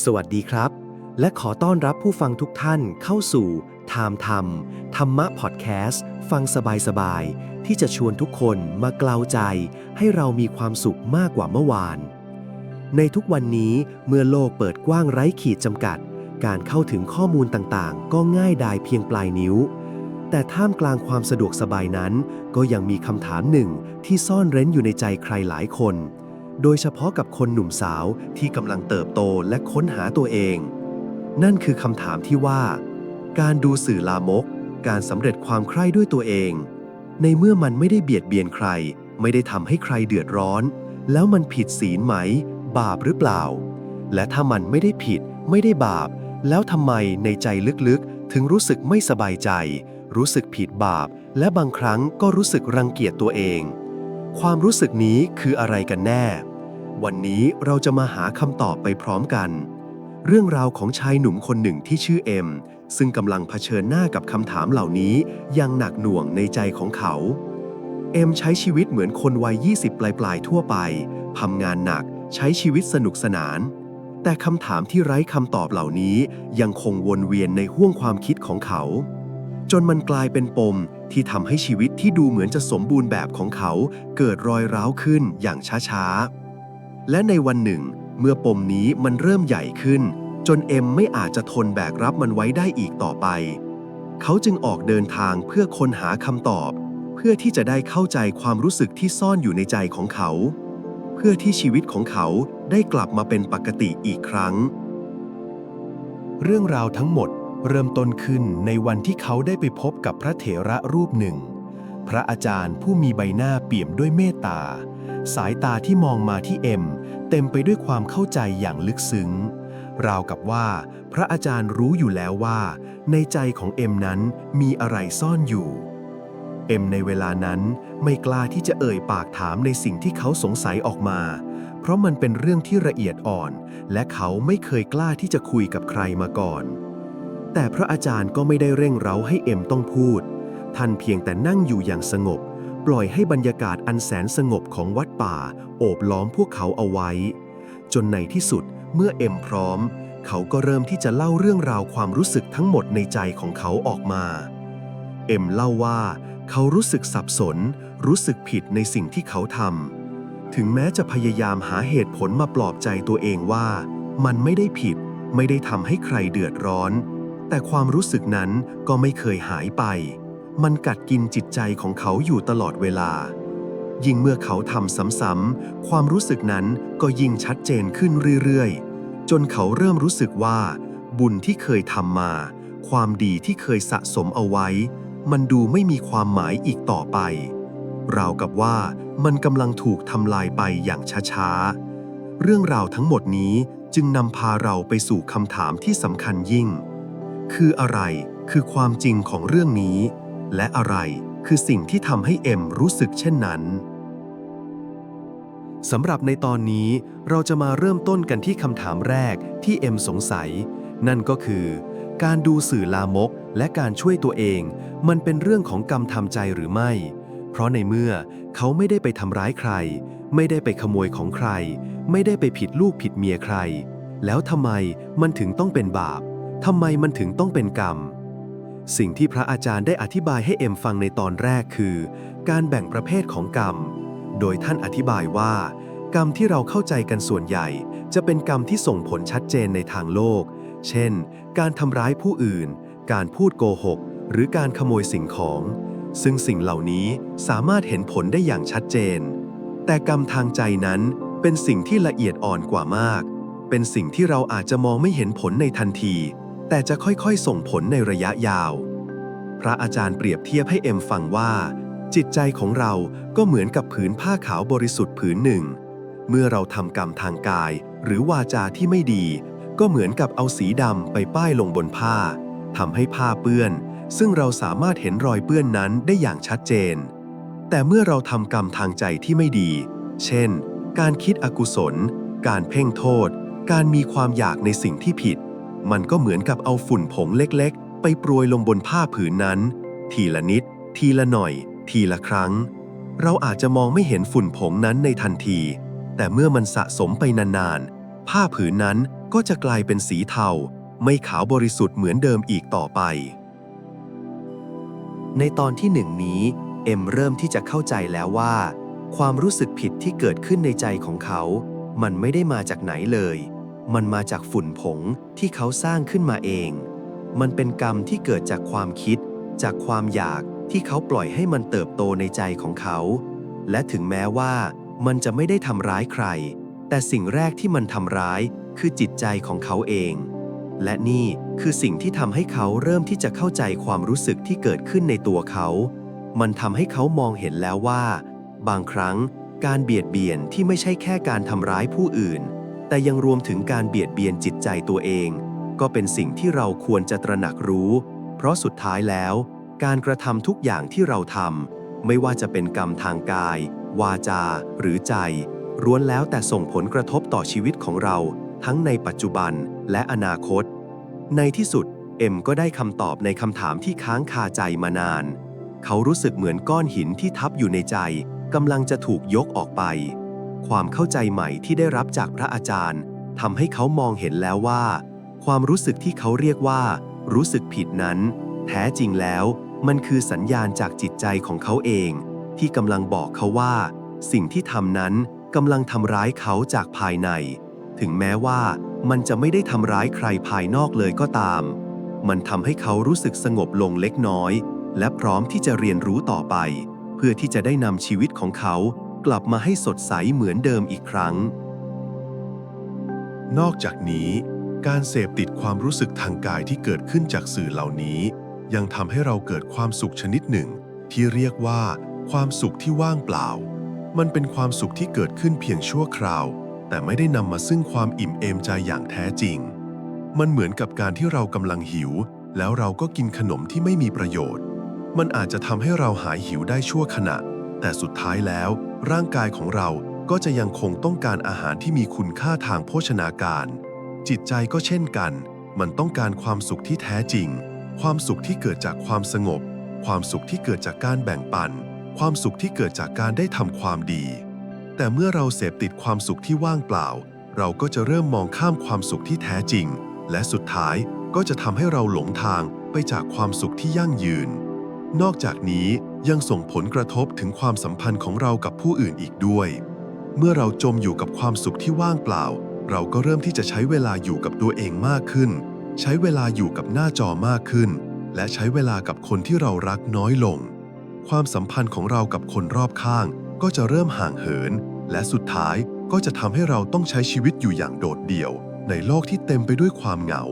สวัสดีครับ และขอต้อนรับผู้ฟังทุกท่านเข้าสู่ Time ธรรม ธรรมะพอดแคสต์ฟังสบายๆ ที่จะชวนทุกคนมาเกลาใจ ให้เรามีความสุขมากกว่าเมื่อวาน ในทุกวันนี้เมื่อโลกเปิดกว้างไร้ขีดจำกัด การเข้าถึงข้อมูลต่างๆ ก็ง่ายดายเพียงปลายนิ้ว แต่ท่ามกลางความสะดวกสบายนั้น ก็ยังมีคำถามหนึ่งที่ซ่อนเร้นอยู่ในใจใครหลายคน โดยเฉพาะกับคนหนุ่มสาวที่กำลังเติบโตและค้นหาตัวเอง นั่นคือคำถามที่ว่า การดูสื่อลามก การสำเร็จความใคร่ด้วยตัวเอง ในเมื่อมันไม่ได้เบียดเบียนใคร ไม่ได้ทำให้ใครเดือดร้อน แล้วมันผิดศีลไหม บาปหรือเปล่า และถ้ามันไม่ได้ผิด ไม่ได้บาป แล้วทำไมในใจลึกๆ ถึงรู้สึกไม่สบายใจ รู้สึกผิดบาป และบางครั้งก็รู้สึกรังเกียจตัวเอง ความรู้สึกนี้คืออะไรกันแน่ วันนี้เราจะมาหาคำตอบไปพร้อมกัน เรื่องราวของชายหนุ่มคนหนึ่งที่ชื่อเอ็ม ซึ่งกำลังเผชิญหน้ากับคำถามเหล่านี้อย่างหนักหน่วงในใจของเขา เอ็มใช้ชีวิตเหมือนคนวัย 20 ปลายๆ ทั่วไปทำงานหนักใช้ชีวิตสนุกสนาน แต่คำถามที่ไร้คำตอบเหล่านี้ยังคงวนเวียนในห้วงความคิดของเขา จนมันกลายเป็นปมที่ทำให้ชีวิตที่ดูเหมือนจะสมบูรณ์แบบของเขาเกิดรอยร้าวขึ้นอย่างช้าๆ และในวันหนึ่ง เมื่อปมนี้มันเริ่มใหญ่ขึ้น จนเอ็มไม่อาจจะทนแบกรับมันไว้ได้อีกต่อไป เขาจึงออกเดินทางเพื่อค้นหาคำตอบ เพื่อที่จะได้เข้าใจความรู้สึกที่ซ่อนอยู่ในใจของเขา เพื่อที่ชีวิตของเขาได้กลับมาเป็นปกติอีกครั้ง เรื่องราวทั้งหมด เริ่มต้นขึ้นในวันที่เขาได้ไปพบกับพระเถระรูปหนึ่ง พระอาจารย์ผู้มีใบหน้าเปี่ยมด้วยเมตตา สายตาที่มองมาที่เอ็ม เต็มไปด้วยความเข้าใจอย่างลึกซึ้ง ราวกับว่า พระอาจารย์รู้อยู่แล้วว่า ในใจของเอ็มนั้นมีอะไรซ่อนอยู่ เอ็มในเวลานั้นไม่กล้าที่จะเอ่ยปากถามในสิ่งที่เขาสงสัยออกมา เพราะมันเป็นเรื่องที่ละเอียดอ่อน และเขาไม่เคยกล้าที่จะคุยกับใครมาก่อน แต่พระอาจารย์ก็ไม่ได้เร่งเร้าให้เอ็มต้องพูด ท่านเพียงแต่นั่งอยู่อย่างสงบ ปล่อยให้บรรยากาศอันแสนสงบของวัดป่า โอบล้อมพวกเขาเอาไว้ จนในที่สุดเมื่อเอ็มพร้อม เขาก็เริ่มที่จะเล่าเรื่องราวความรู้สึกทั้งหมดในใจของเขาออกมา เอ็มเล่าว่า เขารู้สึกสับสน รู้สึกผิดในสิ่งที่เขาทำถึงแม้จะพยายามหาเหตุผลมาปลอบใจตัวเองว่า มันไม่ได้ผิด ไม่ได้ทำให้ใครเดือดร้อน แต่ความรู้สึกนั้นก็ไม่เคยหายไป มันกัดกินจิตใจของเขาอยู่ตลอดเวลา ยิ่งเมื่อเขาทำซ้ำๆ ความรู้สึกนั้นก็ยิ่งชัดเจนขึ้นเรื่อยๆ จนเขาเริ่มรู้สึกว่า บุญที่เคยทำมา ความดีที่เคยสะสมเอาไว้ มันดูไม่มีความหมายอีกต่อไป ราวกับว่ามันกำลังถูกทำลายไปอย่างช้าๆ เรื่องราวทั้งหมดนี้จึงนำพาเราไปสู่คำถามที่สำคัญยิ่ง คืออะไรคือความจริงของเรื่องนี้ และอะไรคือสิ่งที่ทำให้เอ็มรู้สึกเช่นนั้นสำหรับในตอนนี้เราจะมาเริ่มต้นกันที่คำถามแรกที่เอ็มสงสัย นั่นก็คือ การดูสื่อลามกและการช่วยตัวเอง มันเป็นเรื่องของกรรมทำใจหรือไม่ เพราะในเมื่อเขาไม่ได้ไปทำร้ายใคร ไม่ได้ไปขโมยของใคร ไม่ได้ไปผิดลูกผิดเมียใคร แล้วทำไมมันถึงต้องเป็นบาป ทำไมมันถึงต้องเป็นกรรม สิ่งที่พระอาจารย์ได้อธิบายให้เอ็มฟังในตอนแรกคือ การแบ่งประเภทของกรรม โดยท่านอธิบายว่า กรรมที่เราเข้าใจกันส่วนใหญ่ จะเป็นกรรมที่ส่งผลชัดเจนในทางโลก เช่น การทำร้ายผู้อื่น การพูดโกหก หรือการขโมยสิ่งของ ซึ่งสิ่งเหล่านี้สามารถเห็นผลได้อย่างชัดเจน แต่กรรมทางใจนั้นเป็นสิ่งที่ละเอียดอ่อนกว่ามาก เป็นสิ่งที่เราอาจจะมองไม่เห็นผลในทันที แต่จะค่อยๆ ส่งผลในระยะยาว พระอาจารย์เปรียบเทียบให้เอ็มฟังว่า จิตใจของเราก็เหมือนกับผืนผ้าขาวบริสุทธิ์ผืนหนึ่ง เมื่อเราทำกรรมทางกาย หรือวาจาที่ไม่ดี ก็เหมือนกับเอาสีดำไปป้ายลงบนผ้าทำให้ผ้าเปื้อน ซึ่งเราสามารถเห็นรอยเปื้อนนั้นได้อย่างชัดเจน แต่เมื่อเราทำกรรมทางใจที่ไม่ดี เช่น การคิดอกุศล การเพ่งโทษ การมีความอยากในสิ่งที่ผิด มันก็เหมือนกับเอาฝุ่นผงเล็กๆ ไปโปรยลงบนผ้าผืนนั้น ทีละนิด ทีละหน่อย ทีละครั้ง เราอาจจะมองไม่เห็นฝุ่นผงนั้นในทันที แต่เมื่อมันสะสมไปนานๆ ผ้าผืนนั้นก็จะกลายเป็นสีเทา ไม่ขาวบริสุทธิ์เหมือนเดิมอีกต่อไป ในตอนที่หนึ่งนี้ เอ็มเริ่มที่จะเข้าใจแล้วว่า ความรู้สึกผิดที่เกิดขึ้นในใจของเขา มันไม่ได้มาจากไหนเลย มันมาจากฝุ่นผงที่เขาสร้างขึ้นมาเอง มันเป็นกรรมที่เกิดจากความคิด จากความอยากที่เขาปล่อยให้มันเติบโตในใจของเขา และถึงแม้ว่ามันจะไม่ได้ทำร้ายใคร แต่สิ่งแรกที่มันทำร้ายคือจิตใจของเขาเอง และนี่คือสิ่งที่ทำให้เขาเริ่มที่จะเข้าใจความรู้สึกที่เกิดขึ้นในตัวเขา มันทำให้เขามองเห็นแล้วว่า บางครั้งการเบียดเบียนที่ไม่ใช่แค่การทำร้ายผู้อื่น แต่ยังรวมถึงการเบียดเบียนจิตใจตัวเอง ก็เป็นสิ่งที่เราควรจะตระหนักรู้ เพราะสุดท้ายแล้ว การกระทำทุกอย่างที่เราทำไม่ว่าจะเป็นกรรมทางกาย วาจา หรือใจร้วนแล้วแต่ส่งผลกระทบต่อชีวิตของเรา ทั้งในปัจจุบันและอนาคต ในที่สุด เอ็มก็ได้คำตอบในคำถามที่ค้างคาใจมานาน เขารู้สึกเหมือนก้อนหินที่ทับอยู่ในใจกำลังจะถูกยกออกไป ความเข้าใจใหม่ที่ได้รับจากพระอาจารย์ทำให้เขามองเห็นแล้วว่า ความรู้สึกที่เขาเรียกว่า รู้สึกผิดนั้น แท้จริงแล้วมันคือสัญญาณจากจิตใจของเขาเอง ที่กำลังบอกเขาว่า สิ่งที่ทำนั้นกำลังทำร้ายเขาจากภายใน ถึงแม้ว่ามันจะไม่ได้ทำร้ายใครภายนอกเลยก็ตาม มันทำให้เขารู้สึกสงบลงเล็กน้อย และพร้อมที่จะเรียนรู้ต่อไป เพื่อที่จะได้นำชีวิตของเขา กลับมาให้สดใสเหมือนเดิมอีกครั้ง นอกจากนี้ การเสพติดความรู้สึกทางกายที่เกิดขึ้นจากสื่อเหล่านี้ ยังทำให้เราเกิดความสุขชนิดหนึ่ง ที่เรียกว่า ความสุขที่ว่างเปล่า มันเป็นความสุขที่เกิดขึ้นเพียงชั่วคราว แต่ไม่ได้นำมาซึ่งความอิ่มเอมใจอย่างแท้จริง มันเหมือนกับการที่เรากำลังหิว แล้วเราก็กินขนมที่ไม่มีประโยชน์ มันอาจจะทำให้เราหายหิวได้ชั่วขณะ แต่สุดท้ายแล้ว ร่างกายของเราก็จะยังคงต้องการอาหารที่มีคุณค่าทางโภชนาการ จิตใจก็เช่นกัน มันต้องการความสุขที่แท้จริง ความสุขที่เกิดจากความสงบ ความสุขที่เกิดจากการแบ่งปัน ความสุขที่เกิดจากการได้ทำความดี แต่เมื่อเราเสพติดความสุขที่ว่างเปล่า เราก็จะเริ่มมองข้ามความสุขที่แท้จริง และสุดท้ายก็จะทำให้เราหลงทางไปจากความสุขที่ยั่งยืน นอกจากนี้ ยังส่งผลกระทบถึงความสัมพันธ์ของเรากับผู้อื่นอีกด้วย เมื่อเราจมอยู่กับความสุขที่ว่างเปล่า เราก็เริ่มที่จะใช้เวลาอยู่กับตัวเองมากขึ้น ใช้เวลาอยู่กับหน้าจอมากขึ้น และใช้เวลากับคนที่เรารักน้อยลง ความสัมพันธ์ของเรากับคนรอบข้าง ก็จะเริ่มห่างเหิน และสุดท้ายก็จะทำให้เราต้องใช้ชีวิตอยู่อย่างโดดเดี่ยว ในโลกที่เต็มไปด้วยความเหงา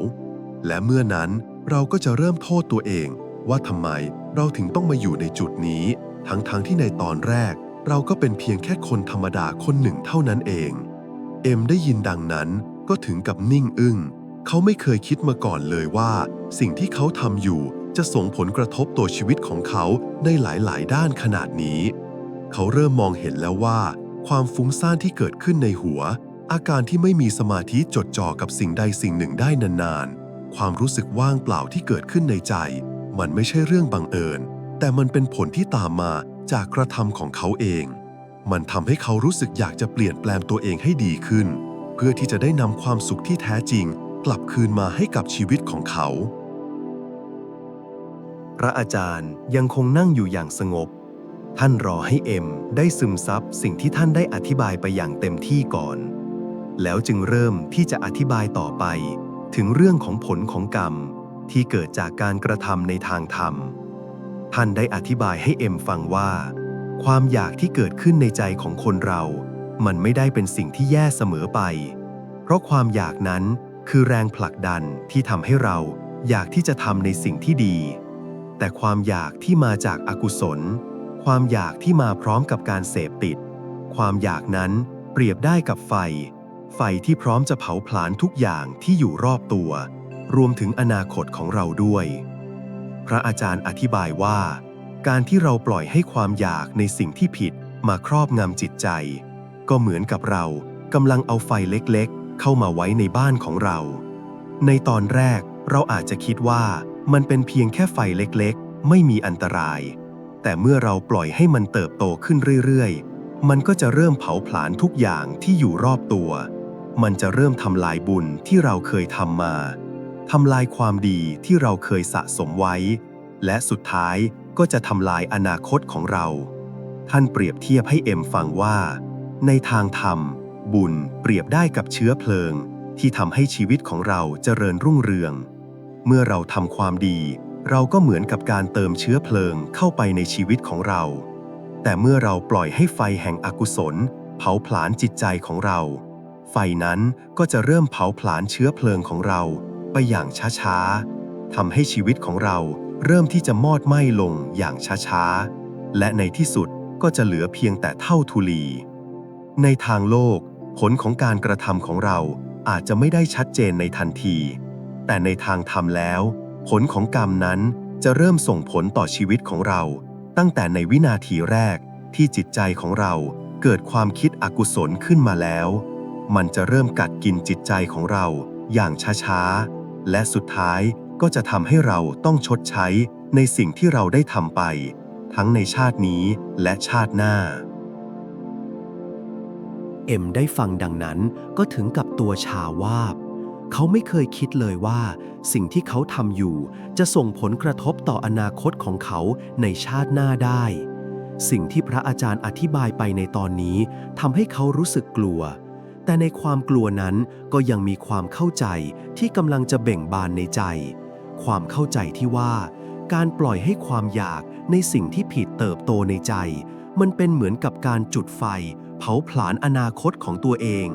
และเมื่อนั้นเราก็จะเริ่มโทษตัวเองว่าทำไม เราถึงต้องมาอยู่ในจุดนี้ ทั้งๆทที่ในตอนแรก เราก็เป็นเพียงแค่คนธรรมดาคนหนึ่งเท่านั้นเอง เอ็มได้ยินดังนั้นก็ถึงกับนิ่งอึง้ง เขาไม่เคยคิดมาก่อนเลยว่า สิ่งที่เขาทำอยู่จะส่งผลกระทบต่อชีวิตของเขาในหลายๆ ด้านขนาดนี้ เขาเริ่มมองเห็นแล้วว่า ความฟุ้งซ่านที่เกิดขึ้นในหัว อาการที่ไม่มีสมาธิจดจ่อกับสิ่งใดสิ่งหนึ่งได้นานๆ ความรู้สึกว่างเปล่าที่เกิดขึ้นในใจ มันไม่ใช่เรื่องบังเอิญ แต่มันเป็นผลที่ตามมาจากกระทำของเขาเอง มันทำให้เขารู้สึกอยากจะเปลี่ยนแปลงตัวเองให้ดีขึ้น เพื่อที่จะได้นำความสุขที่แท้จริง กลับคืนมาให้กับชีวิตของเขา พระอาจารย์ยังคงนั่งอยู่อย่างสงบ ท่านรอให้เอ็มได้ซึมซับสิ่งที่ท่านได้อธิบายไปอย่างเต็มที่ก่อน แล้วจึงเริ่มที่จะอธิบายต่อไป ถึงเรื่องของผลของกรรม ที่เกิดจากการกระทำในทางธรรม ท่านได้อธิบายให้เอ็มฟังว่า ความอยากที่เกิดขึ้นในใจของคนเรา มันไม่ได้เป็นสิ่งที่แย่เสมอไป เพราะความอยากนั้นคือแรงผลักดันที่ทำให้เราอยากที่จะทำในสิ่งที่ดี แต่ความอยากที่มาจากอากุศล ความอยากที่มาพร้อมกับการเสพติด ความอยากนั้นเปรียบได้กับไฟ ไฟที่พร้อมจะเผาผลาญทุกอย่างที่อยู่รอบตัว รวมถึงอนาคตของเราด้วย พระอาจารย์อธิบายว่า การที่เราปล่อยให้ความอยากในสิ่งที่ผิดมาครอบงำจิตใจ ก็เหมือนกับเรากำลังเอาไฟเล็กๆ เข้ามาไว้ในบ้านของเรา ในตอนแรกเราอาจจะคิดว่ามันเป็นเพียงแค่ไฟเล็กๆ ไม่มีอันตราย แต่เมื่อเราปล่อยให้มันเติบโตขึ้นเรื่อยๆ มันก็จะเริ่มเผาผลาญทุกอย่างที่อยู่รอบตัว มันจะเริ่มทำลายบุญที่เราเคยทำมา ทำลายความดีที่เราเคยสะสมไว้ และสุดท้ายก็จะทำลายอนาคตของเรา ท่านเปรียบเทียบให้เอ็มฟังว่า ในทางธรรม บุญเปรียบได้กับเชื้อเพลิง ที่ทำให้ชีวิตของเราเจริญรุ่งเรือง เมื่อเราทำความดี เราก็เหมือนกับการเติมเชื้อเพลิงเข้าไปในชีวิตของเรา แต่เมื่อเราปล่อยให้ไฟแห่งอกุศล เผาผลาญจิตใจของเรา ไฟนั้นก็จะเริ่มเผาผลาญเชื้อเพลิงของเรา ไปอย่างช้าๆทำให้ชีวิตของเราเริ่มที่จะมอดไหม้ลงอย่างช้าๆ และในที่สุดก็จะเหลือเพียงแต่เท่าทุลี ในทางโลก ผลของการกระทำของเราอาจจะไม่ได้ชัดเจนในทันที แต่ในทางธรรมแล้ว ผลของกรรมนั้นจะเริ่มส่งผลต่อชีวิตของเรา ตั้งแต่ในวินาทีแรกที่จิตใจของเราเกิดความคิดอกุศลขึ้นมาแล้ว มันจะเริ่มกัดกินจิตใจของเราอย่างช้าๆ และสุดท้ายก็จะทำให้เราต้องชดใช้ในสิ่งที่เราได้ทำไป ทั้งในชาตินี้และชาติหน้า เอ็มได้ฟังดังนั้นก็ถึงกับตัวชาวาบ เขาไม่เคยคิดเลยว่า สิ่งที่เขาทำอยู่ จะส่งผลกระทบต่ออนาคตของเขาในชาติหน้าได้ สิ่งที่พระอาจารย์อธิบายไปในตอนนี้ทำให้เขารู้สึกกลัว แต่ในความกลัวนั้นก็ยังมีความเข้าใจที่กำลังจะเบ่งบานในใจ ความเข้าใจที่ว่า การปล่อยให้ความอยากในสิ่งที่ผิดเติบโตในใจ มันเป็นเหมือนกับการจุดไฟ เผาผลาญอนาคตของตัวเอง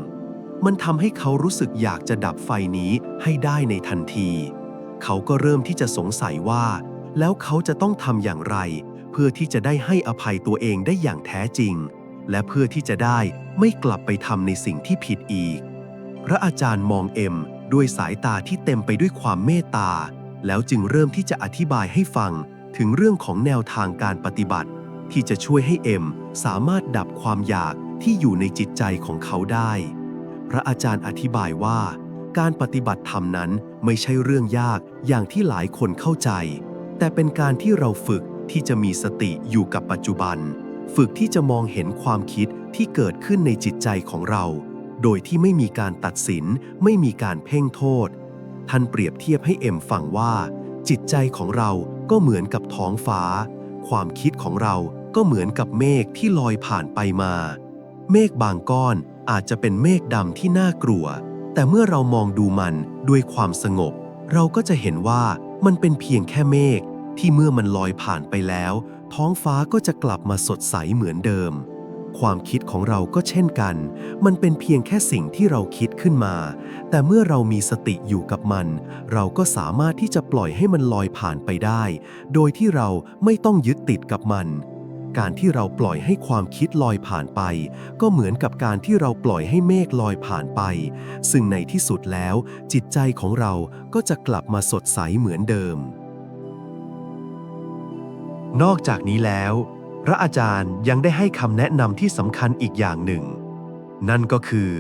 มันทำให้เขารู้สึกอยากจะดับไฟนี้ให้ได้ในทันที เขาก็เริ่มที่จะสงสัยว่า แล้วเขาจะต้องทำอย่างไร เพื่อที่จะได้ให้อภัยตัวเองได้อย่างแท้จริง และเพื่อที่จะได้ไม่กลับไปทำในสิ่งที่ผิดอีก พระอาจารย์มองเอ็มด้วยสายตาที่เต็มไปด้วยความเมตตา แล้วจึงเริ่มที่จะอธิบายให้ฟังถึงเรื่องของแนวทางการปฏิบัติ ที่จะช่วยให้เอ็มสามารถดับความอยากที่อยู่ในจิตใจของเขาได้ พระอาจารย์อธิบายว่า การปฏิบัติธรรมนั้นไม่ใช่เรื่องยากอย่างที่หลายคนเข้าใจ แต่เป็นการที่เราฝึกที่จะมีสติอยู่กับปัจจุบัน ฝึกที่จะมองเห็นความคิดที่เกิดขึ้นในจิตใจของเรา โดยที่ไม่มีการตัดสิน ไม่มีการเพ่งโทษ ท่านเปรียบเทียบให้เอ็มฟังว่า จิตใจของเราก็เหมือนกับท้องฟ้า ความคิดของเราก็เหมือนกับเมฆที่ลอยผ่านไปมา เมฆบางก้อนอาจจะเป็นเมฆดำที่น่ากลัว แต่เมื่อเรามองดูมันด้วยความสงบ เราก็จะเห็นว่ามันเป็นเพียงแค่เมฆที่เมื่อมันลอยผ่านไปแล้ว ท้องฟ้าก็จะกลับมาสดใสเหมือนเดิม ความคิดของเราก็เช่นกัน มันเป็นเพียงแค่สิ่งที่เราคิดขึ้นมา แต่เมื่อเรามีสติอยู่กับมัน เราก็สามารถที่จะปล่อยให้มันลอยผ่านไปได้ โดยที่เราไม่ต้องยึดติดกับมันการที่เราปล่อยให้ความคิดลอยผ่านไป ก็เหมือนกับการที่เราปล่อยให้เมฆลอยผ่านไป ซึ่งในที่สุดแล้ว จิตใจของเราก็จะกลับมาสดใสเหมือนเดิม นอกจากนี้แล้ว พระอาจารย์ยังได้ให้คำแนะนำที่สำคัญอีกอย่างหนึ่ง นั่นก็คือ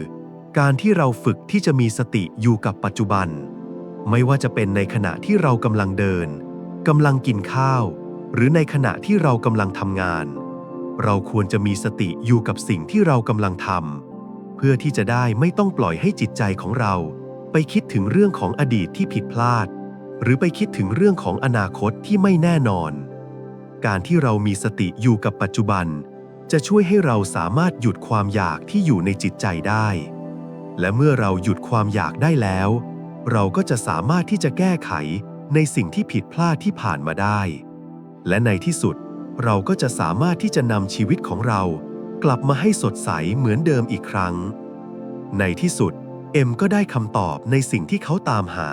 การที่เราฝึกที่จะมีสติอยู่กับปัจจุบัน ไม่ว่าจะเป็นในขณะที่เรากำลังเดินกำลังกินข้าว หรือในขณะที่เรากำลังทำงาน เราควรจะมีสติอยู่กับสิ่งที่เรากำลังทำเพื่อที่จะได้ไม่ต้องปล่อยให้จิตใจของเรา ไปคิดถึงเรื่องของอดีตที่ผิดพลาด หรือไปคิดถึงเรื่องของอนาคตที่ไม่แน่นอน การที่เรามีสติอยู่กับปัจจุบัน จะช่วยให้เราสามารถหยุดความอยากที่อยู่ในจิตใจได้ และเมื่อเราหยุดความอยากได้แล้ว เราก็จะสามารถที่จะแก้ไขในสิ่งที่ผิดพลาดที่ผ่านมาได้ และในที่สุด เราก็จะสามารถที่จะนำชีวิตของเรา กลับมาให้สดใสเหมือนเดิมอีกครั้ง ในที่สุด เอ็มก็ได้คำตอบในสิ่งที่เขาตามหา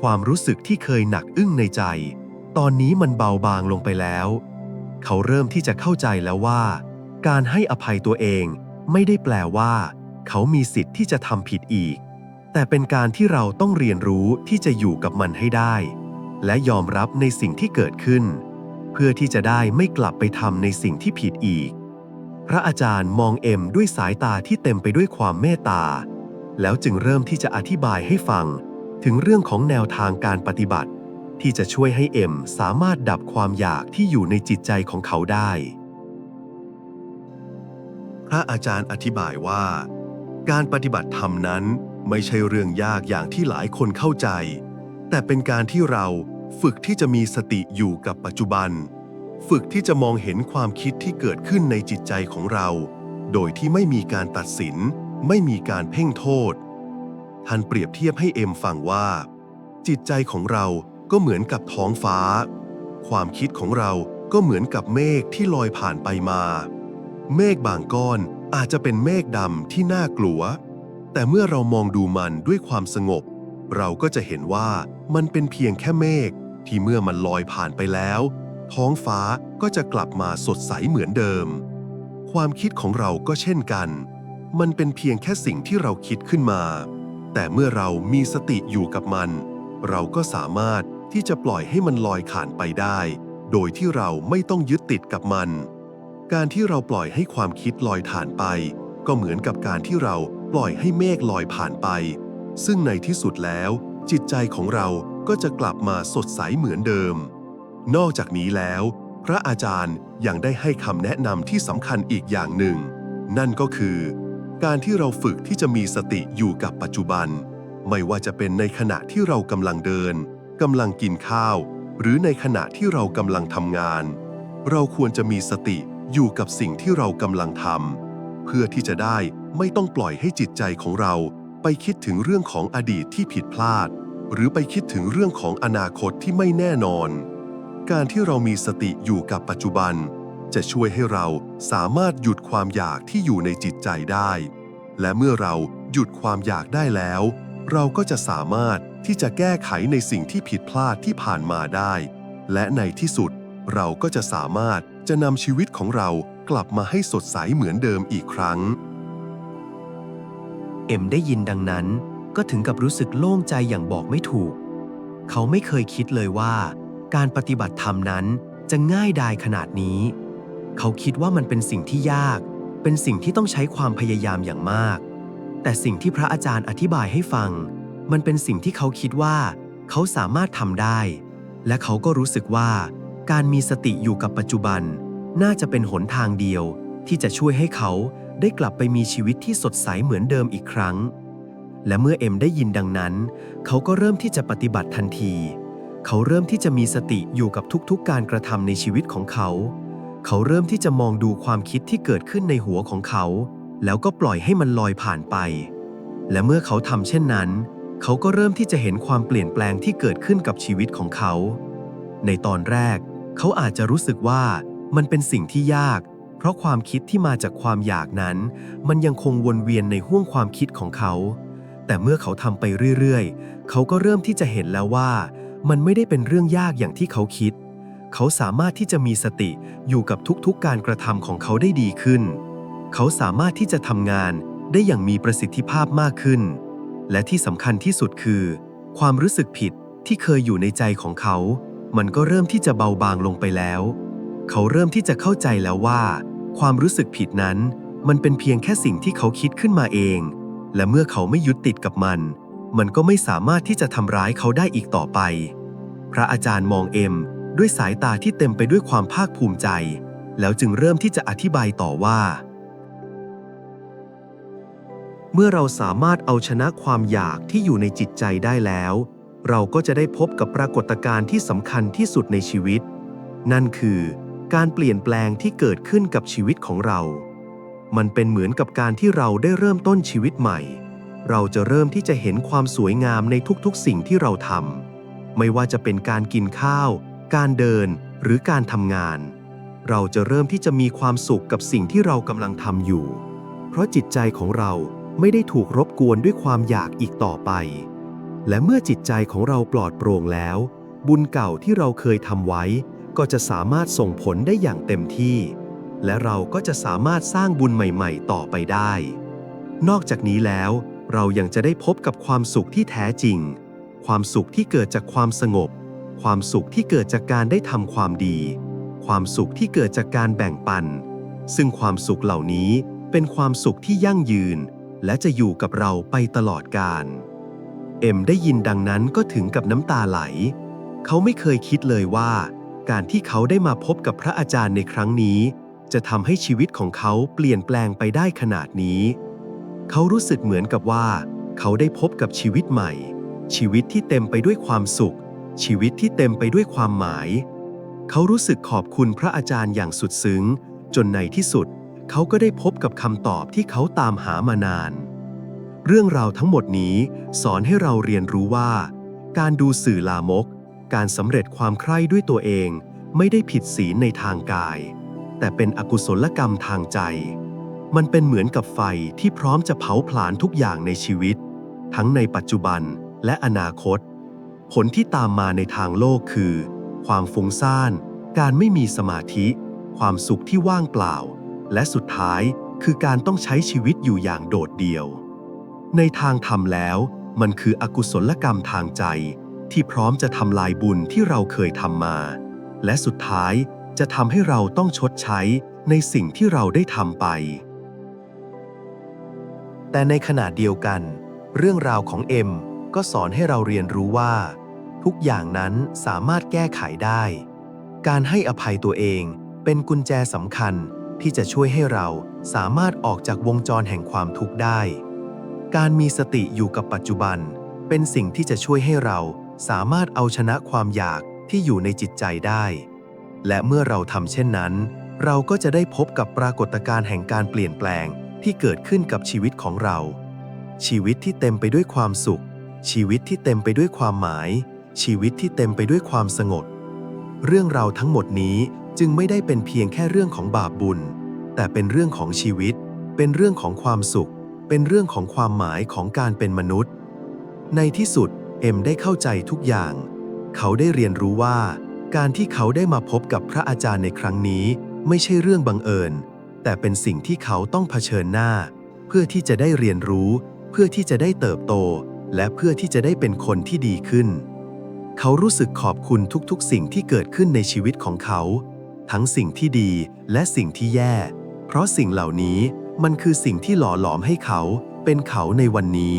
ความรู้สึกที่เคยหนักอึ้งในใจ ตอนนี้มันเบาบางลงไปแล้ว เขาเริ่มที่จะเข้าใจแล้วว่า การให้อภัยตัวเองไม่ได้แปลว่า เขามีสิทธิ์ที่จะทำผิดอีก แต่เป็นการที่เราต้องเรียนรู้ที่จะอยู่กับมันให้ได้ และยอมรับในสิ่งที่เกิดขึ้น เพื่อที่จะได้ไม่กลับไปทำในสิ่งที่ผิดอีก พระอาจารย์มองเอ็มด้วยสายตาที่เต็มไปด้วยความเมตตา แล้วจึงเริ่มที่จะอธิบายให้ฟัง ถึงเรื่องของแนวทางการปฏิบัติ ที่จะช่วยให้เอ็มสามารถดับความอยากที่อยู่ในจิตใจของเขาได้ พระอาจารย์อธิบายว่า การปฏิบัติธรรมนั้นไม่ใช่เรื่องยากอย่างที่หลายคนเข้าใจ แต่เป็นการที่เราฝึกที่จะมีสติอยู่กับปัจจุบัน ฝึกที่จะมองเห็นความคิดที่เกิดขึ้นในจิตใจของเรา โดยที่ไม่มีการตัดสิน ไม่มีการเพ่งโทษ ท่านเปรียบเทียบให้เอ็มฟังว่า จิตใจของเรา ก็เหมือนกับท้องฟ้า ความคิดของเราก็เหมือนกับเมฆที่ลอยผ่านไปมา เมฆบางก้อนอาจจะเป็นเมฆดำที่น่ากลัว แต่เมื่อเรามองดูมันด้วยความสงบ เราก็จะเห็นว่ามันเป็นเพียงแค่เมฆที่เมื่อมันลอยผ่านไปแล้ว ท้องฟ้าก็จะกลับมาสดใสเหมือนเดิม ความคิดของเราก็เช่นกัน มันเป็นเพียงแค่สิ่งที่เราคิดขึ้นมา แต่เมื่อเรามีสติอยู่กับมัน เราก็สามารถ ที่จะปล่อยให้มันลอยผ่านไปได้ โดยที่เราไม่ต้องยึดติดกับมัน การที่เราปล่อยให้ความคิดลอยผ่านไป ก็เหมือนกับการที่เราปล่อยให้เมฆลอยผ่านไป ซึ่งในที่สุดแล้ว จิตใจของเราก็จะกลับมาสดใสเหมือนเดิม นอกจากนี้แล้ว พระอาจารย์ยังได้ให้คำแนะนำที่สำคัญอีกอย่างหนึ่ง นั่นก็คือ การที่เราฝึกที่จะมีสติอยู่กับปัจจุบัน ไม่ว่าจะเป็นในขณะที่เรากำลังเดิน กำลังกินข้าว หรือในขณะที่เรากำลังทำงาน เราควรจะมีสติอยู่กับสิ่งที่เรากำลังทำเพื่อที่จะได้ไม่ต้องปล่อยให้จิตใจของเรา ไปคิดถึงเรื่องของอดีตที่ผิดพลาด หรือไปคิดถึงเรื่องของอนาคตที่ไม่แน่นอน การที่เรามีสติอยู่กับปัจจุบัน จะช่วยให้เราสามารถหยุดความอยากที่อยู่ในจิตใจได้ และเมื่อเราหยุดความอยากได้แล้ว เราก็จะสามารถ ที่จะแก้ไขในสิ่งที่ผิดพลาดที่ผ่านมาได้ และในที่สุด เราก็จะสามารถจะนำชีวิตของเรากลับมาให้สดใสเหมือนเดิมอีกครั้ง เอ็มได้ยินดังนั้น ก็ถึงกับรู้สึกโล่งใจอย่างบอกไม่ถูก เขาไม่เคยคิดเลยว่า การปฏิบัติธรรมนั้นจะง่ายดายขนาดนี้ เขาคิดว่ามันเป็นสิ่งที่ยาก เป็นสิ่งที่ต้องใช้ความพยายามอย่างมาก แต่สิ่งที่พระอาจารย์อธิบายให้ฟัง มันเป็นสิ่งที่เขาคิดว่า เขาสามารถทำได้ และเขาก็รู้สึกว่า การมีสติอยู่กับปัจจุบัน น่าจะเป็นหนทางเดียว ที่จะช่วยให้เขาได้กลับไปมีชีวิตที่สดใสเหมือนเดิมอีกครั้ง และเมื่อเอ็มได้ยินดังนั้น เขาก็เริ่มที่จะปฏิบัติทันที เขาเริ่มที่จะมีสติอยู่กับทุกๆการกระทำในชีวิตของเขา เขาเริ่มที่จะมองดูความคิดที่เกิดขึ้นในหัวของเขา แล้วก็ปล่อยให้มันลอยผ่านไป และเมื่อเขาทำเช่นนั้น เขาก็เริ่มที่จะเห็นความเปลี่ยนแปลงที่เกิดขึ้นกับชีวิตของเขา ในตอนแรก เขาอาจจะรู้สึกว่ามันเป็นสิ่งที่ยาก เพราะความคิดที่มาจากความอยากนั้น มันยังคงวนเวียนในห้วงความคิดของเขา แต่เมื่อเขาทำไปเรื่อยๆ เขาก็เริ่มที่จะเห็นแล้วว่า มันไม่ได้เป็นเรื่องยากอย่างที่เขาคิด เขาสามารถที่จะมีสติอยู่กับทุกๆ การกระทำของเขาได้ดีขึ้น เขาสามารถที่จะทำงานได้อย่างมีประสิทธิภาพมากขึ้น และที่สำคัญที่สุดคือ ความรู้สึกผิดที่เคยอยู่ในใจของเขา มันก็เริ่มที่จะเบาบางลงไปแล้ว เขาเริ่มที่จะเข้าใจแล้วว่า ความรู้สึกผิดนั้น มันเป็นเพียงแค่สิ่งที่เขาคิดขึ้นมาเอง และเมื่อเขาไม่ยึดติดกับมัน มันก็ไม่สามารถที่จะทำร้ายเขาได้อีกต่อไป พระอาจารย์มองเอ็มด้วยสายตาที่เต็มไปด้วยความภาคภูมิใจ แล้วจึงเริ่มที่จะอธิบายต่อว่า เมื่อเราสามารถเอาชนะความอยากที่อยู่ในจิตใจได้แล้ว เราก็จะได้พบกับปรากฏการณ์ที่สำคัญที่สุดในชีวิต นั่นคือการเปลี่ยนแปลงที่เกิดขึ้นกับชีวิตของเรา มันเป็นเหมือนกับการที่เราได้เริ่มต้นชีวิตใหม่ เราจะเริ่มที่จะเห็นความสวยงามในทุกๆสิ่งที่เราทำ ไม่ว่าจะเป็นการกินข้าว การเดิน หรือการทำงาน เราจะเริ่มที่จะมีความสุขกับสิ่งที่เรากำลังทำอยู่ เพราะจิตใจของเรา ไม่ได้ถูกรบกวนด้วยความอยากอีกต่อไป และเมื่อจิตใจของเราปลอดโปร่งแล้ว บุญเก่าที่เราเคยทำไว้ ก็จะสามารถส่งผลได้อย่างเต็มที่ และเราก็จะสามารถสร้างบุญใหม่ๆ ต่อไปได้ นอกจากนี้แล้ว เรายังจะได้พบกับความสุขที่แท้จริง ความสุขที่เกิดจากความสงบ ความสุขที่เกิดจากการได้ทำความดี ความสุขที่เกิดจากการแบ่งปัน ซึ่งความสุขเหล่านี้เป็นความสุขที่ยั่งยืน และจะอยู่กับเราไปตลอดกาลเอ็มได้ยินดังนั้นก็ถึงกับน้ำตาไหล เขาไม่เคยคิดเลยว่า การที่เขาได้มาพบกับพระอาจารย์ในครั้งนี้ จะทำให้ชีวิตของเขาเปลี่ยนแปลงไปได้ขนาดนี้ เขารู้สึกเหมือนกับว่า เขาได้พบกับชีวิตใหม่ ชีวิตที่เต็มไปด้วยความสุข ชีวิตที่เต็มไปด้วยความหมาย เขารู้สึกขอบคุณพระอาจารย์อย่างสุดซึ้ง จนในที่สุด เขาก็ได้พบกับคำตอบที่เขาตามหามานาน เรื่องราวทั้งหมดนี้สอนให้เราเรียนรู้ว่า การดูสื่อลามก การสำเร็จความใคร่ด้วยตัวเอง ไม่ได้ผิดศีลในทางกาย แต่เป็นอกุศลกรรมทางใจ มันเป็นเหมือนกับไฟที่พร้อมจะเผาผลาญทุกอย่างในชีวิต ทั้งในปัจจุบันและอนาคต ผลที่ตามมาในทางโลกคือ ความฟุ้งซ่าน การไม่มีสมาธิ ความสุขที่ว่างเปล่า และสุดท้ายคือการต้องใช้ชีวิตอยู่อย่างโดดเดี่ยว ในทางธรรมแล้วมันคืออกุศลกรรมทางใจ ที่พร้อมจะทำลายบุญที่เราเคยทำมา และสุดท้ายจะทำให้เราต้องชดใช้ในสิ่งที่เราได้ทำไป แต่ในขณะเดียวกัน เรื่องราวของเอ็มก็สอนให้เราเรียนรู้ว่า ทุกอย่างนั้นสามารถแก้ไขได้ การให้อภัยตัวเองเป็นกุญแจสำคัญ ที่จะช่วยให้เราสามารถออกจากวงจรแห่งความทุกข์ได้ การมีสติอยู่กับปัจจุบัน เป็นสิ่งที่จะช่วยให้เราสามารถเอาชนะความอยากที่อยู่ในจิตใจได้ และเมื่อเราทำเช่นนั้น เราก็จะได้พบกับปรากฏการณ์แห่งการเปลี่ยนแปลงที่เกิดขึ้นกับชีวิตของเรา ชีวิตที่เต็มไปด้วยความสุข ชีวิตที่เต็มไปด้วยความหมาย ชีวิตที่เต็มไปด้วยความสงบ เรื่องราวทั้งหมดนี้ จึงไม่ได้เป็นเพียงแค่เรื่องของบาปบุญ แต่เป็นเรื่องของชีวิต เป็นเรื่องของความสุข เป็นเรื่องของความหมายของการเป็นมนุษย์ ในที่สุดเอ็มได้เข้าใจทุกอย่าง เขาได้เรียนรู้ว่า การที่เขาได้มาพบกับพระอาจารย์ในครั้งนี้ ไม่ใช่เรื่องบังเอิญ แต่เป็นสิ่งที่เขาต้องเผชิญหน้า เพื่อที่จะได้เรียนรู้ เพื่อที่จะได้เติบโต และเพื่อที่จะได้เป็นคนที่ดีขึ้น เขารู้สึกขอบคุณทุกๆ สิ่งที่เกิดขึ้นในชีวิตของเขา ทั้งสิ่งที่ดีและสิ่งที่แย่ เพราะสิ่งเหล่านี้มันคือสิ่งที่หล่อหลอมให้เขาเป็นเขาในวันนี้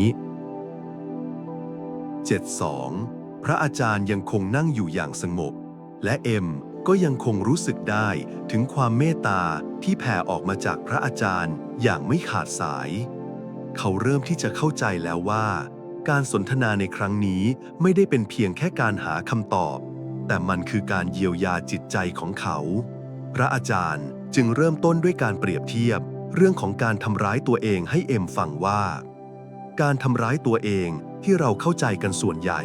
72 พระอาจารย์ยังคงนั่งอยู่อย่างสงบ และเอ็มก็ยังคงรู้สึกได้ถึงความเมตตาที่แผ่ออกมาจากพระอาจารย์อย่างไม่ขาดสาย เขาเริ่มที่จะเข้าใจแล้วว่า การสนทนาในครั้งนี้ไม่ได้เป็นเพียงแค่การหาคำตอบ แต่มันคือการเยียวยาจิตใจของเขา พระอาจารย์จึงเริ่มต้นด้วยการเปรียบเทียบ เรื่องของการทำร้ายตัวเองให้เอ็มฟังว่า การทำร้ายตัวเองที่เราเข้าใจกันส่วนใหญ่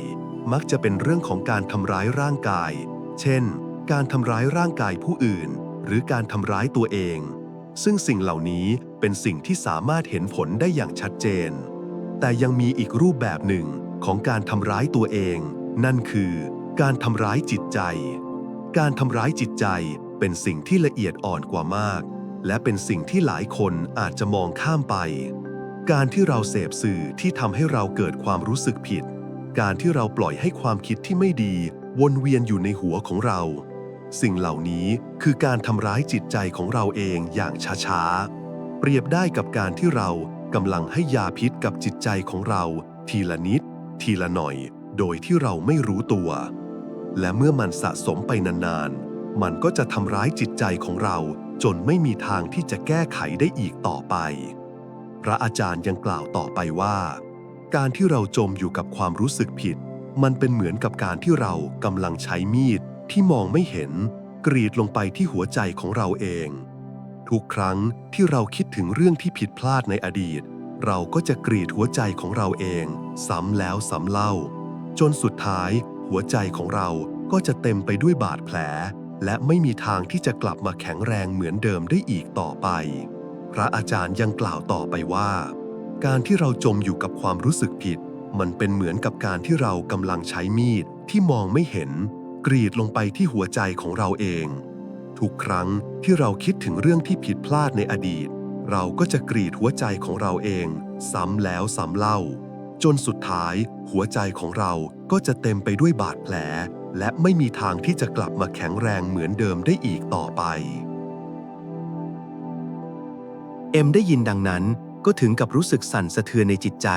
มักจะเป็นเรื่องของการทำร้ายร่างกาย เช่น การทำร้ายร่างกายผู้อื่น หรือการทำร้ายตัวเอง ซึ่งสิ่งเหล่านี้เป็นสิ่งที่สามารถเห็นผลได้อย่างชัดเจน แต่ยังมีอีกรูปแบบหนึ่งของการทำร้ายตัวเอง นั่นคือ การทำร้ายจิตใจ การทำร้ายจิตใจเป็นสิ่งที่ละเอียดอ่อนกว่ามาก และเป็นสิ่งที่หลายคนอาจจะมองข้ามไป การที่เราเสพสื่อที่ทำให้เราเกิดความรู้สึกผิด การที่เราปล่อยให้ความคิดที่ไม่ดี วนเวียนอยู่ในหัวของเรา สิ่งเหล่านี้คือการทำร้ายจิตใจของเราเองอย่างช้าๆ เปรียบได้กับการที่เรากำลังให้ยาพิษกับจิตใจของเรา ทีละนิด ทีละหน่อย โดยที่เราไม่รู้ตัว และเมื่อมันสะสมไปนานๆ มันก็จะทำร้ายจิตใจของเราจนไม่มีทางที่จะแก้ไขได้อีกต่อไป พระอาจารย์ยังกล่าวต่อไปว่า การที่เราจมอยู่กับความรู้สึกผิด มันเป็นเหมือนกับการที่เรากำลังใช้มีดที่มองไม่เห็น กรีดลงไปที่หัวใจของเราเอง ทุกครั้งที่เราคิดถึงเรื่องที่ผิดพลาดในอดีต เราก็จะกรีดหัวใจของเราเอง ซ้ำแล้วซ้ำเล่า จนสุดท้าย หัวใจของเราก็จะเต็มไปด้วยบาดแผล และไม่มีทางที่จะกลับมาแข็งแรงเหมือนเดิมได้อีกต่อไป พระอาจารย์ยังกล่าวต่อไปว่า การที่เราจมอยู่กับความรู้สึกผิด มันเป็นเหมือนกับการที่เรากำลังใช้มีดที่มองไม่เห็น กรีดลงไปที่หัวใจของเราเอง ทุกครั้งที่เราคิดถึงเรื่องที่ผิดพลาดในอดีต เราก็จะกรีดหัวใจของเราเอง ซ้ำแล้วซ้ำเล่า จนสุดท้ายหัวใจของเรา ก็จะเต็มไปด้วยบาดแผล และไม่มีทางที่จะกลับมาแข็งแรงเหมือนเดิมได้อีกต่อไป เอ็มได้ยินดังนั้นก็ถึงกับรู้สึกสั่นสะเทือนในจิตใจ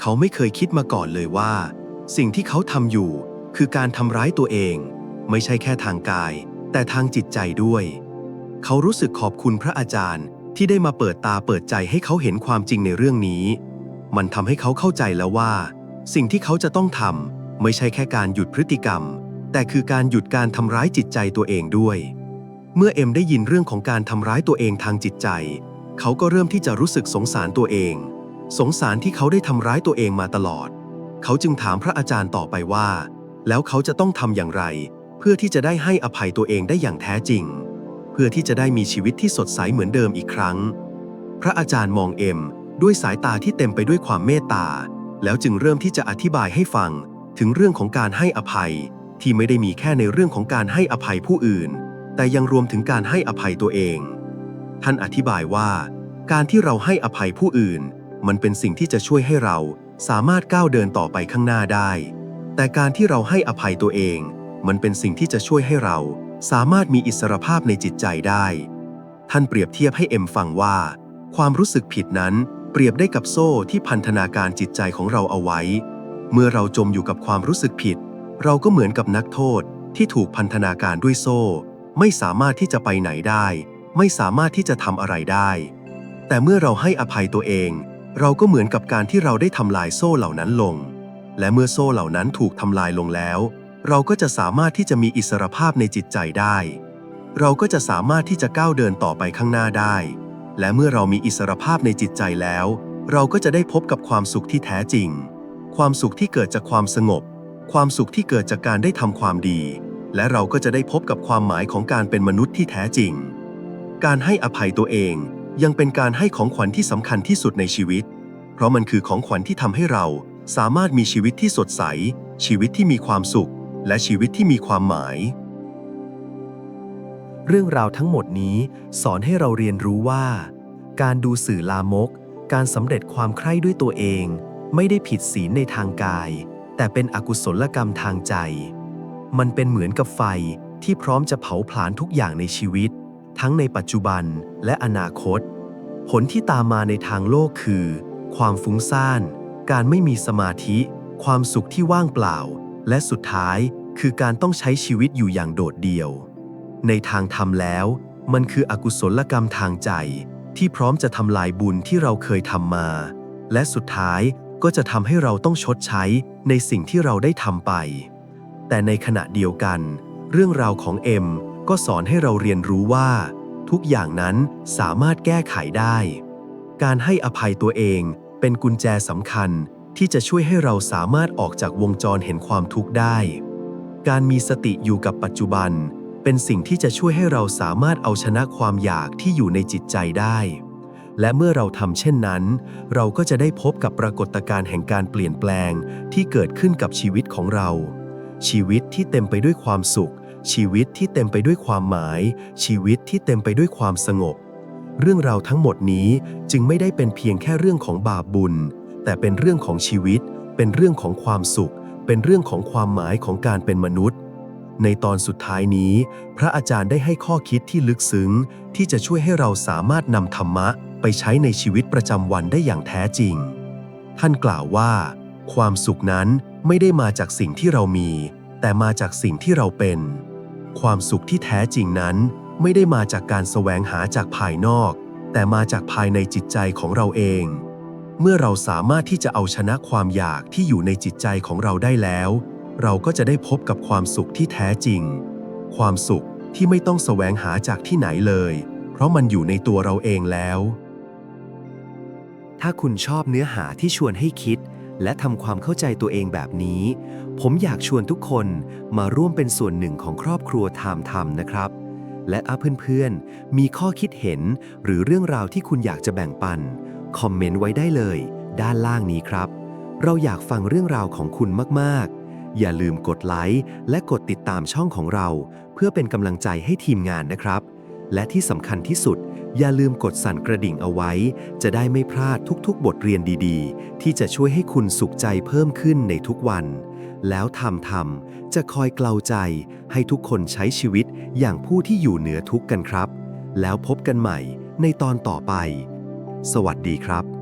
เขาไม่เคยคิดมาก่อนเลยว่า สิ่งที่เขาทำอยู่คือการทำร้ายตัวเอง ไม่ใช่แค่ทางกาย แต่ทางจิตใจด้วย เขารู้สึกขอบคุณพระอาจารย์ที่ได้มาเปิดตาเปิดใจให้เขาเห็นความจริงในเรื่องนี้ มันทำให้เขาเข้าใจแล้วว่า สิ่งที่เขาจะต้องทำไม่ใช่แค่การหยุดพฤติกรรม แต่คือการหยุดการทำร้ายจิตใจตัวเองด้วย เมื่อเอ็มได้ยินเรื่องของการทำร้ายตัวเองทางจิตใจ เขาก็เริ่มที่จะรู้สึกสงสารตัวเอง สงสารที่เขาได้ทำร้ายตัวเองมาตลอด เขาจึงถามพระอาจารย์ต่อไปว่า แล้วเขาจะต้องทำอย่างไร เพื่อที่จะได้ให้อภัยตัวเองได้อย่างแท้จริง เพื่อที่จะได้มีชีวิตที่สดใสเหมือนเดิมอีกครั้ง พระอาจารย์มองเอ็มด้วยสายตาที่เต็มไปด้วยความเมตตา แล้วจึงเริ่มที่จะอธิบายให้ฟังถึงเรื่องของการให้อภัย ที่ไม่ได้มีแค่ในเรื่องของการให้อภัยผู้อื่น แต่ยังรวมถึงการให้อภัยตัวเอง ท่านอธิบายว่า การที่เราให้อภัยผู้อื่น มันเป็นสิ่งที่จะช่วยให้เราสามารถก้าวเดินต่อไปข้างหน้าได้ แต่การที่เราให้อภัยตัวเอง มันเป็นสิ่งที่จะช่วยให้เราสามารถมีอิสรภาพในจิตใจได้ ท่านเปรียบเทียบให้เอ็มฟังว่า ความรู้สึกผิดนั้น เปรียบได้กับโซ่ที่พันธนาการจิตใจของเราเอาไว้ เมื่อเราจมอยู่กับความรู้สึกผิด เราก็เหมือนกับนักโทษที่ถูกพันธนาการด้วยโซ่ ไม่สามารถที่จะไปไหนได้ ไม่สามารถที่จะทำอะไรได้ แต่เมื่อเราให้อภัยตัวเอง เราก็เหมือนกับการที่เราได้ทำลายโซ่เหล่านั้นลง และเมื่อโซ่เหล่านั้นถูกทำลายลงแล้ว เราก็จะสามารถที่จะมีอิสรภาพในจิตใจได้ เราก็จะสามารถที่จะก้าวเดินต่อไปข้างหน้าได้ และเมื่อเรามีอิสรภาพในจิตใจแล้ว เราก็จะได้พบกับความสุขที่แท้จริง ความสุขที่เกิดจากความสงบ ความสุขที่เกิดจากการได้ทำความดี และเราก็จะได้พบกับความหมายของการเป็นมนุษย์ที่แท้จริง การให้อภัยตัวเองยังเป็นการให้ของขวัญที่สำคัญที่สุดในชีวิต เพราะมันคือของขวัญที่ทำให้เราสามารถมีชีวิตที่สดใส ชีวิตที่มีความสุข และชีวิตที่มีความหมาย เรื่องราวทั้งหมดนี้สอนให้เราเรียนรู้ว่า การดูสื่อลามก การสำเร็จความใคร่ด้วยตัวเอง ไม่ได้ผิดศีลในทางกาย แต่เป็นอกุศลกรรมทางใจ มันเป็นเหมือนกับไฟที่พร้อมจะเผาผลาญทุกอย่างในชีวิต ทั้งในปัจจุบันและอนาคต ผลที่ตามมาในทางโลกคือ ความฟุ้งซ่าน การไม่มีสมาธิ ความสุขที่ว่างเปล่า และสุดท้ายคือการต้องใช้ชีวิตอยู่อย่างโดดเดี่ยว ในทางธรรมแล้ว มันคืออกุศลกรรมทางใจ ที่พร้อมจะทำลายบุญที่เราเคยทำมา และสุดท้ายก็จะทำให้เราต้องชดใช้ในสิ่งที่เราได้ทำไป แต่ในขณะเดียวกัน เรื่องราวของเอ็มก็สอนให้เราเรียนรู้ว่า ทุกอย่างนั้นสามารถแก้ไขได้ การให้อภัยตัวเองเป็นกุญแจสำคัญที่จะช่วยให้เราสามารถออกจากวงจรเห็นความทุกข์ได้ การมีสติอยู่กับปัจจุบัน เป็นสิ่งที่จะช่วยให้เราสามารถเอาชนะความอยากที่อยู่ในจิตใจได้ และเมื่อเราทำเช่นนั้น เราก็จะได้พบกับปรากฏการณ์แห่งการเปลี่ยนแปลงที่เกิดขึ้นกับชีวิตของเรา ชีวิตที่เต็มไปด้วยความสุข ชีวิตที่เต็มไปด้วยความหมาย ชีวิตที่เต็มไปด้วยความสงบ เรื่องราวทั้งหมดนี้จึงไม่ได้เป็นเพียงแค่เรื่องของบาปบุญ แต่เป็นเรื่องของชีวิต เป็นเรื่องของความสุข เป็นเรื่องของความหมายของการเป็นมนุษย์ ในตอนสุดท้ายนี้ พระอาจารย์ได้ให้ข้อคิดที่ลึกซึ้ง ที่จะช่วยให้เราสามารถนำธรรมะไปใช้ในชีวิตประจำวันได้อย่างแท้จริง ท่านกล่าวว่า ความสุขนั้นไม่ได้มาจากสิ่งที่เรามี แต่มาจากสิ่งที่เราเป็น ความสุขที่แท้จริงนั้น ไม่ได้มาจากการแสวงหาจากภายนอก แต่มาจากภายในจิตใจของเราเอง เมื่อเราสามารถที่จะเอาชนะความอยากที่อยู่ในจิตใจของเราได้แล้ว เราก็จะได้พบกับความสุขที่แท้จริง ความสุขที่ไม่ต้องแสวงหาจากที่ไหนเลย เพราะมันอยู่ในตัวเราเองแล้ว ถ้าคุณชอบเนื้อหาที่ชวนให้คิด และทำความเข้าใจตัวเองแบบนี้ ผมอยากชวนทุกคนมาร่วมเป็นส่วนหนึ่งของครอบครัวไทม์ทำนะครับ และอาเพื่อนๆ มีข้อคิดเห็นหรือเรื่องราวที่คุณอยากจะแบ่งปัน คอมเมนต์ไว้ได้เลย ด้านล่างนี้ครับ เราอยากฟังเรื่องราวของคุณมากๆ อย่าลืมกดไลค์และกดติดตามช่องของเรา เพื่อเป็นกำลังใจให้ทีมงานนะครับ และที่สำคัญที่สุด อย่าลืมกดสั่นกระดิ่งเอาไว้ จะได้ไม่พลาดทุกๆ บทเรียนดีๆ ที่จะช่วยให้คุณสุขใจเพิ่มขึ้นในทุกวัน แล้วทำทำจะคอยเกลาใจ ให้ทุกคนใช้ชีวิตอย่างผู้ที่อยู่เหนือทุกข์กันครับ แล้วพบกันใหม่ในตอนต่อไป สวัสดีครับ